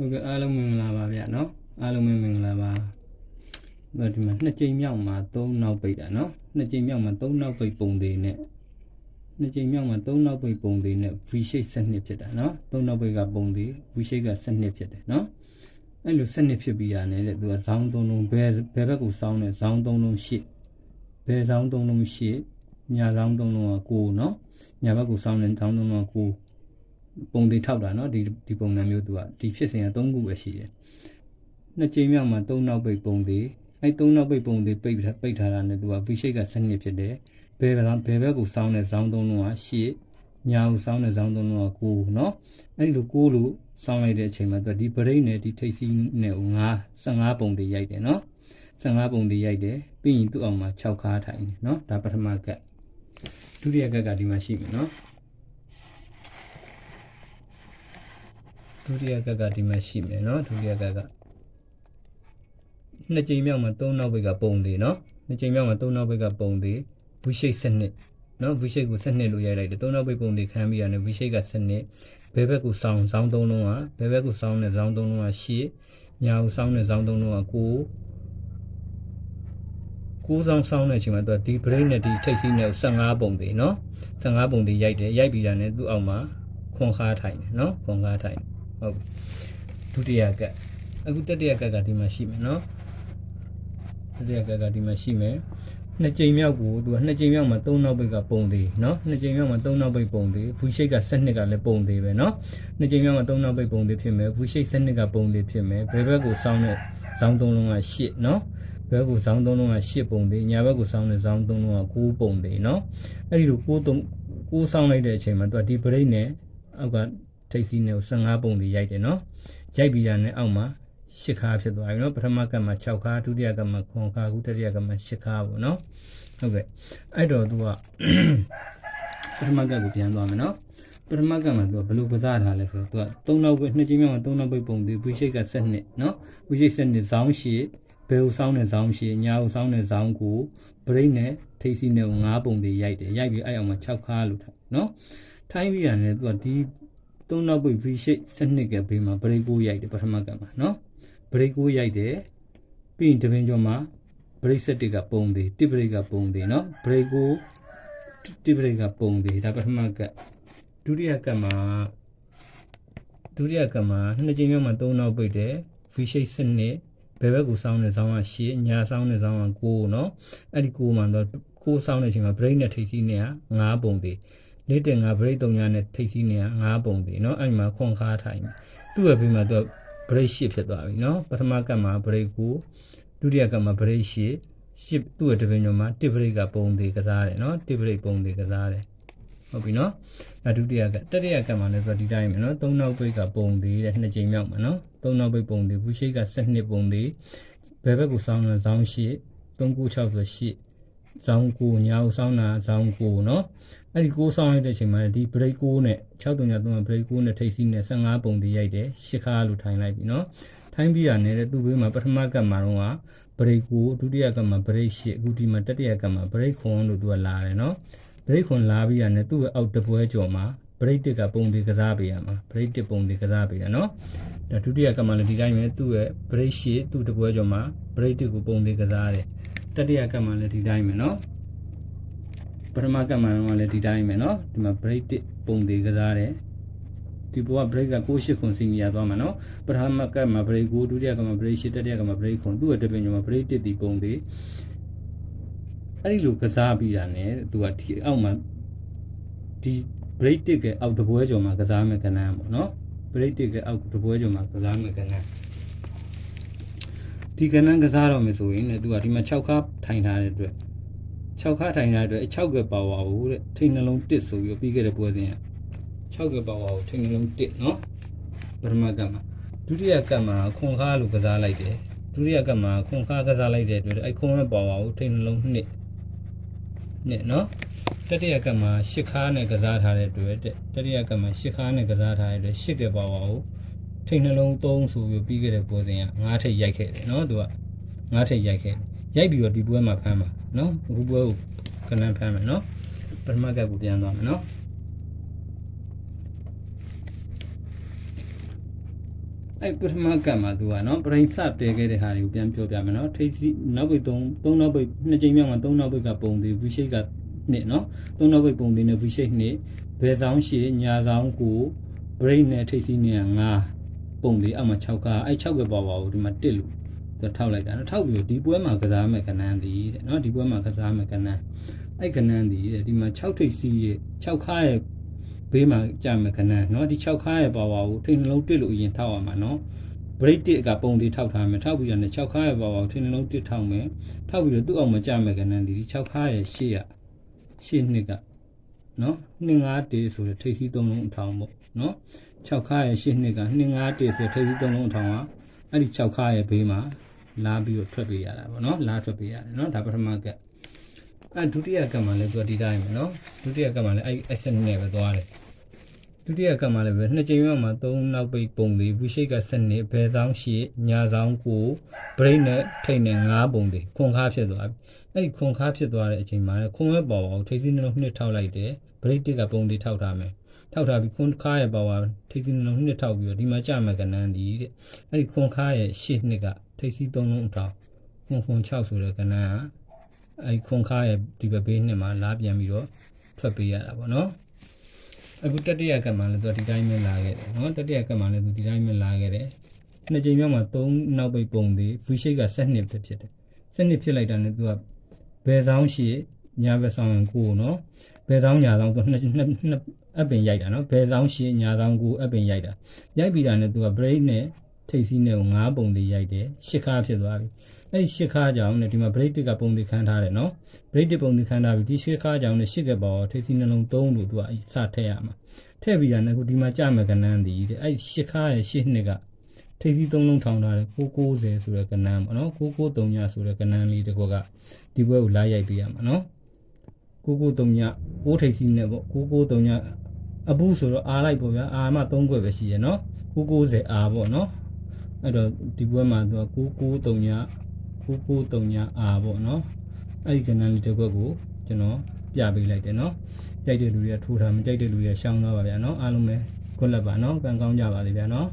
ဟုတ်ကဲ့အားလုံးမင်္ဂလာပါဗျာเนาะအားလုံးပဲမင်္ဂလာပါဒါဒီမှာနှစ်ကြိမ်မြောက်မှာ၃နောက်ပိတ်တာเนาะနှစ်ကြိမ်မြောက်မှာ၃နောက်ပိတ်ပုံသေးနဲ့နှစ်ကြိမ်မြောက်မှာ၃နောက်ပိတ်ပုံသေးနဲ့ V shape စနစ်ဖြစ်တာเนาะ၃နောက်ပိတ်ကပုံသေး V shape ကစနစ်ဖြစ်တယ်เนาะအဲ့လိုစနစ်ဖြစ်ပြီးရတယ်တဲ့သူကဇောင်းသုံးလုံးဘယ်ဘယ်ဘက်ကိုစောင်းလဲဇောင်းသုံးလုံးရှစ်ဘယ်ဇောင်းသုံးလုံးရှစ်ညာဇောင်းသုံးလုံးက9เนาะညာဘက်ကိုစောင်းတယ်ဇောင်းသုံးလုံးက9 ပုံသေးထောက်တာเนาะဒီဒီပုံစံမျိုးသူကဒီဖြစ်စဉ်က၃ခုပဲရှိတယ်နှစ်ကြိမ်မြောက်မှာ၃နောက်ပိတ်ပုံသေးအဲ၃နောက်ပိတ်ပုံသေးပိတ်ပိတ်ထားတာနဲ့သူက V shape ကစနစ်ဖြစ်တယ်ဘယ်ကဘယ်ဘက်ကိုစောင်းတဲ့ဇောင်းသုံးလုံးကရှစ်ညာကိုစောင်းတဲ့ဇောင်းသုံးလုံးက9เนาะအဲ့ဒီလို9လို့စောင်းလိုက်တဲ့အချိန်မှာသူကဒီ brain နဲ့ဒီထိပ်စီးနဲ့ကို9 15ပုံသေးရိုက်တယ်เนาะ15ပုံသေးရိုက်တယ်ပြီးရင်သူ့အောင်မှာ6ခါထိုင်တယ်เนาะဒါပထမကတ်ဒုတိယကတ်ကဒီမှာရှိမယ်เนาะ တိယကက်ကဒီမှာရှိမယ်နော်ဒုတိယကက်ကနှစ်ကြိမ်မြောက်မှာ၃နောက်ဘက်ကပုံသေးနော်နှစ်ကြိမ်မြောက်မှာ၃နောက်ဘက်ကပုံသေး V shape စနစ်နော် V shape ကိုစနစ်လို့ရိုက်လိုက်တယ်၃နောက်ဘက်ပုံသေးခံပြီးရတယ် V shape ကစနစ်ဘဲဘက်ကိုဆောင်းဇောင်း၃လုံးကဘဲဘက်ကိုဆောင်းတဲ့ဇောင်း၃လုံးက၈ညာကိုဆောင်းတဲ့ဇောင်း၃လုံးက၉ကိုးဆောင်ဆောင်တဲ့အချိန်မှာသူကဒီ brain နဲ့ဒီထိပ်စီးနဲ့15ပုံတွေနော်15ပုံတွေရိုက်တယ်ရိုက်ပြီးတာနဲ့သူ့အောက်မှာခွန်ခါထိုင်တယ်နော်ခွန်ခါထိုင် ဟုတ်ဒုတိယကတ်အခုတတိယကတ်ကဒီမှာရှိမယ်နော်တတိယကတ်ကဒီမှာရှိမယ်နှစ်ကြိမ်မြောက်ကိုသူကနှစ်ကြိမ်မြောက်မှာ၃နောက်ပိတ်ကပုံသေးနော်နှစ်ကြိမ်မြောက်မှာ၃နောက်ပိတ်ပုံသေး V shape ကစနစ်ကလည်းပုံသေးပဲနော်နှစ်ကြိမ်မြောက်မှာ၃နောက်ပိတ်ပုံသေးဖြစ်မယ် V shape စနစ်ကပုံသေးဖြစ်မယ်ဘယ်ဘက်ကိုစောင်းတဲ့ဇောင်းသုံးလုံးက8နော်ဘက်ကိုဇောင်းသုံးလုံးက8ပုံသေးညာဘက်ကိုစောင်းတဲ့ဇောင်းသုံးလုံးက9ပုံသေးနော်အဲ့ဒီလို9 3 9စောင်းလိုက်တဲ့အချိန်မှာသူကဒီ brain နဲ့အောက်က ထိပ်စီးနဲ့15ပုံတွေရိုက်တယ်နော်ရိုက်ပြီးတာနဲ့အောက်မှာ10ခါဖြစ်သွားပြီနော်ပထမကတ်မှာ6ခါဒုတိယကတ်မှာ9ခါအခုတတိယကတ်မှာ10ခါပေါ့နော်ဟုတ်ကဲ့အဲ့တော့သူကပထမကတ်ကိုပြန်သွားမယ်နော်ပထမကတ်မှာသူကဘယ်လိုကစားထားလဲဆိုတော့သူက3နောက်ပဲနှစ်ချင်းမြောက်မှာ3နောက်ပဲပုံတွေ V shape က7နှစ်နော် V shape 7နှစ်ဇောင်းရှိဘယ်ကိုစောင်းတဲ့ဇောင်းရှိညာကိုစောင်းတဲ့ဇောင်းကို brain နဲ့ထိပ်စီးနဲ့9ပုံတွေရိုက်တယ်ရိုက်ပြီးအဲ့အောင်မှာ6ခါလို့ထားနော်ထိုင်းပြီးရတယ်သူကဒီ သုံးနောက်ပိတ် V shape စနစ်ကဘေးမှာ break ကိုရိုက်တယ်ပထမကမှာနော် break ကိုရိုက်တယ်ပြီးရင်တပင်ကျော်မှာ break set တွေကပုံသေးတစ် break ကပုံသေးနော် break ကိုတစ် break ကပုံသေးဒါပထမကဒုတိယကမှာဒုတိယကမှာနှစ်ကြိမ်မြောက်မှာသုံးနောက်ပိတ်တယ် V shape စနစ်ဘယ်ဘက်ကိုစောင်းနေစောင်းကရှေ့ညာစောင်းနေစောင်းက9เนาะအဲ့ဒီ9မှာတော့9စောင်းတဲ့အချိန်မှာ break နဲ့ထိပ်စီးနေက9ပုံသေး လေးတင်ငါဘရိတ်တုံညာနဲ့ထိတ်စီးနေတာငါးပုံပြီနော်အဲ့ဒီမှာခွန်ခါထိုင်သူ့ရဲ့ဘေးမှာသူကဘရိတ်ရှစ်ဖြစ်သွားပြီနော်ပထမကတ်မှာဘရိတ်ကိုဒုတိယကတ်မှာဘရိတ်ရှစ်ရှစ်သူ့ရဲ့တပင်ညောမှာတစ်ဘရိတ်ကပုံသေးကစားတယ်နော်တစ်ဘရိတ်ပုံသေးကစားတယ်ဟုတ်ပြီနော်နောက်ဒုတိယကတတိယကမှာလည်းဆိုဒီတိုင်းပဲနော်၃နောက်ပိတ်ကပုံသေးတဲ့နှစ်ကြိမ်မြောက်မှာနော်၃နောက်ပိတ်ပုံသေးဘူးရှိတ်က၁၂ပုံသေးဘယ်ဘက်ကိုစောင်းလဲစောင်းရှိ၃၉၆ဆို၈ဇောင်းကိုညာကိုစောင်းတာဇောင်းကိုနော် အဲ့ဒီကိုစောင်းလိုက်တဲ့အချိန်မှာဒီ break 6နဲ့63 break 6နဲ့ထိပ်စီးနဲ့15ပုံသေးရိုက်တယ်ရှစ်ခါလို့ထိုင်လိုက်ပြီနော်ထိုင်းပြီးတာနဲ့သူ့ဘေးမှာပထမကတ်မှာတော့က break 6ဒုတိယကတ်မှာ break 8အခုဒီမှာတတိယကတ်မှာ break 9လို့သူကလာတယ်နော် break ခွန်လာပြီးရတယ်သူ့ရဲ့အောက်တပွဲကြော်မှာ break တစ်ကပုံသေးကစားပေးရမှာ break တစ်ပုံသေးကစားပေးရနော်ဒါဒုတိယကမှလည်းဒီတိုင်းပဲသူ့ရဲ့ break ရှေ့သူ့တပွဲကြော်မှာ break တစ်ကိုပုံသေးကစားတယ်တတိယကမှလည်းဒီတိုင်းပဲနော် ပထမကမှလည်းဒီတိုင်းပဲနော်ဒီမှာ break တစ်ပုံသေးကစားတယ်ဒီဘောက break က68ခွန်စီနီယာသွားမှာနော်ပထမကမှ break 9ဒုတိယကမှ break 8တတိယကမှ break ခွန်သူ့ရဲ့တပင်ညမှာ break တစ်ဒီပုံသေးအဲ့ဒီလိုကစားပြီးတာ ਨੇ သူကဒီအောက်မှာဒီ break တစ်ကအောက်တပွဲကျော်မှာကစားမယ်ကဏ္ဍပေါ့နော် break တစ်ကအောက်တပွဲကျော်မှာကစားမယ်ကဏ္ဍဒီကဏ္ဍကစားတော့မယ်ဆိုရင်လည်းသူကဒီမှာ6ခါထိုင်ထားတဲ့အတွက် 6ခါထိုင်ထားတဲ့အတွက်6ကပါဝါကိုတဲ့ထိတ်နှလုံးတစ်ဆိုပြီးပြီးခဲ့တဲ့ပွဲစဉ်က6ကပါဝါကိုထိတ်နှလုံးတစ်နော်ပထမကမှာဒုတိယကမှာခွန်ခါလို့ကစားလိုက်တယ်ဒုတိယကမှာခွန်ခါကစားလိုက်တဲ့အတွက်အဲ့ခွန်ရဲ့ပါဝါကိုထိတ်နှလုံးနှစ်နဲ့နော်တတိယကမှာရှစ်ခါနဲ့ကစားထားတဲ့အတွက်တတိယကမှာရှစ်ခါနဲ့ကစားထားတဲ့အတွက်ရှစ်ကပါဝါကိုထိတ်နှလုံး3ဆိုပြီးပြီးခဲ့တဲ့ပွဲစဉ်က9ထိတ်ရိုက်ခဲ့တယ်နော်သူက9ထိတ်ရိုက်ခဲ့ ရိုက်ပြီးတော့ဒီပွဲမှာဖမ်းပါနော်အခုပွဲကိုကနန်းဖမ်းမယ်နော်ပထမကပ်ကိုပြန်သွားမယ်နော်အဲ့ပထမကတ်မှာသူကနော်ပရိစတဲခဲ့တဲ့ဟာတွေကိုပြန်ပြောပြမယ်နော်ထိစီနောက်ပိတ်3 3နောက်ပိတ်နှစ်ကြိမ်မြောက်မှာ3နောက်ပိတ်ကပုံသေး V shape ကနှစ်နော်3နောက်ပိတ်ပုံသေးနဲ့ V shape နှစ်ဘယ်ဆောင်ရှည်ညာဆောင်ကို break နဲ့ထိစီနဲ့5ပုံသေးအောက်မှာ6ကအဲ့6ကပေါ်ပါဘူးဒီမှာ1လို့ သူထောက်လိုက်တာနော်ထောက်ပြီးတော့ဒီပွဲမှာကစားမယ်ကနန်းသည်တဲ့နော်ဒီပွဲမှာကစားမယ်ကနန်းအဲ့ကနန်းသည်တဲ့ဒီမှာ6ထိပ်စီရဲ့6ခါရဲ့ဘေးမှာကြာမယ်ကနန်းနော်ဒီ6ခါရဲ့ပေါ်ပါဘူးထိပ်နှလုံး1လို့အရင်ထောက်ရမှာနော် break 1ကပုံသေးထောက်ထားမယ်ထောက်ပြီးတော့6ခါရဲ့ပေါ်ပါဘူးထိပ်နှလုံး1ထောက်မယ်ထောက်ပြီးတော့သူ့အောင်မကြာမယ်ကနန်းဒီ6ခါရဲ့ရှေ့ရရှေ့နှစ်ကနော်25တေဆိုတဲ့ထိပ်စီးသုံးလုံးအထောင်ပေါ့နော်6ခါရဲ့ရှစ်နှစ်က25တေဆိုတဲ့ထိပ်စီးသုံးလုံးအထောင်ကအဲ့ဒီ6ခါရဲ့ဘေးမှာ လာပြီးတော့ထွက်ပေးရတာပေါ့နော်လာထွက်ပေးရတယ်နော်ဒါပထမကအဲ့ဒုတိယကမှလည်းသူကဒီတိုင်းပဲနော်ဒုတိယကမှလည်းအဲ့ action နဲ့ပဲသွားတယ်ဒုတိယကမှလည်းပဲနှစ်ကြိမ်မှမှာ3နောက်ပိတ်ပုံလေးဝိရှိတ်က7နှစ်ဘယ်ဆောင်ရှိညာဆောင်ကို brain နဲ့ထိတ်နဲ့9ပုံလေးခွန်ခါဖြစ်သွားပြီအဲ့ဒီခွန်ခါဖြစ်သွားတဲ့အချိန်မှာလည်းခွန်ဝဲပေါ်အောင်ထိတ်စီနှလုံးနှစ်ထောက်လိုက်တယ် break တစ်ကပုံလေးထောက်ထားမယ်ထောက်ထားပြီးခွန်ခါရဲ့ပေါ်ပါထိတ်စီနှလုံးနှစ်ထောက်ပြီးတော့ဒီမှာကြာမယ်ကနန်းဒီတဲ့အဲ့ဒီခွန်ခါရဲ့ရှေ့နှစ်က ထိတ်စီ3လုံးအထောက်ခွန်ခွန်6ဆိုတဲ့ကနန်းကအဲ့ဒီခွန်ခါရဲ့ဒီဘက်ဘေးနှစ်မှာလာပြန်ပြီးတော့ထွက်ပေးရတာပေါ့နော်အခုတတိယကတ်မှလည်းသူကဒီတိုင်းပဲလာခဲ့တယ်နော်တတိယကတ်မှလည်းသူဒီတိုင်းပဲလာခဲ့တယ်နှစ်ကြိမ်မြောက်မှာ3နောက်ပိတ်ပုံသေး V shape က7ဖြစ်ဖြစ်တယ်7ဖြစ်လိုက်တာနဲ့သူကဘယ်ဆောင်ရှိညာဘက်ဆောင်ရင်ကိုနော်ဘယ်ဆောင်ညာဆောင်သူနှစ်နှစ်နှစ်အပင်ရိုက်တာနော်ဘယ်ဆောင်ရှိညာဆောင်ကိုအပင်ရိုက်တာရိုက်ပြီးတာနဲ့သူက break နဲ့ ထိပ်စီးနဲ့ကို9ပုံသေးရိုက်တယ်ရှစ်ခါဖြစ်သွားပြီအဲ့ဒီရှစ်ခါကြောင့်ねဒီမှာ break တစ်ကပုံသေးခန်းထားတယ်နော် break တစ်ပုံသေးခန်းထားပြီဒီရှစ်ခါကြောင့်ねရှစ်ကပေါ်ထိပ်စီးနှလုံး3လို့သူကအစထည့်ရမှာထည့်ပြီးတာနဲ့ခုဒီမှာကြာမယ်ကနန်းဒီတဲ့အဲ့ရှစ်ခါရဲ့ရှစ်နှစ်ကထိပ်စီးသုံးလုံးထောင်ထားတယ်990ဆိုတဲ့ကနန်းပေါ့နော်993ညဆိုတဲ့ကနန်းလေးတစ်ခုကဒီဘွဲကိုလာရိုက်ပေးရမှာနော်993ည6ထိပ်စီးနဲ့ပေါ့993ညအဘူးဆိုတော့အားလိုက်ပေါ့ဗျာအာမှ3ခွက်ပဲရှိရနော်990အာပေါ့နော် အဲ့တော့ဒီဘွဲမှာသူက993ည993ညအာပေါ့နော်အဲ့ဒီကနန်းလေးတစ်ခွက်ကိုကျွန်တော်ပြပေးလိုက်တယ်နော်ကြိုက်တဲ့လူတွေကထိုးထားမကြိုက်တဲ့လူတွေကရှောင်းသွားပါဗျာနော်အားလုံးပဲခွက်လက်ပါနော်ကံကောင်းကြပါလေဗျာနော်